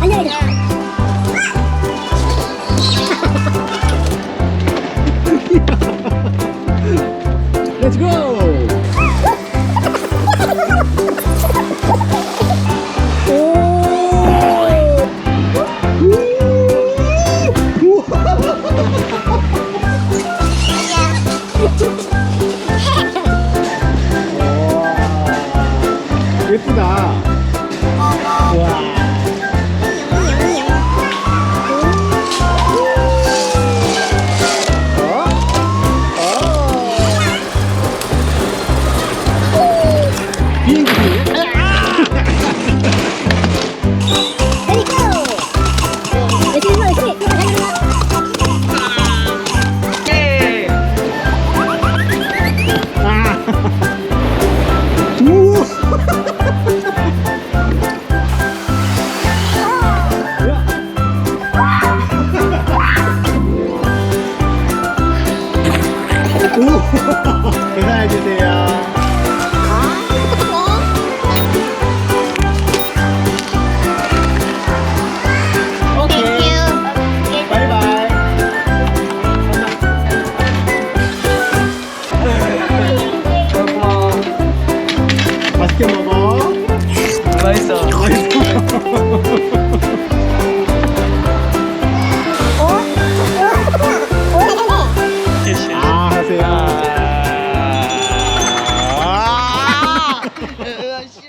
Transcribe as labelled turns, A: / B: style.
A: Go!
B: 예쁘다. 계산해 주세요.
C: 아,
B: 바이바이.
D: 고마워.
B: 맛있게 먹어.
D: 맛있어.
B: 아이고.
D: yes, yes.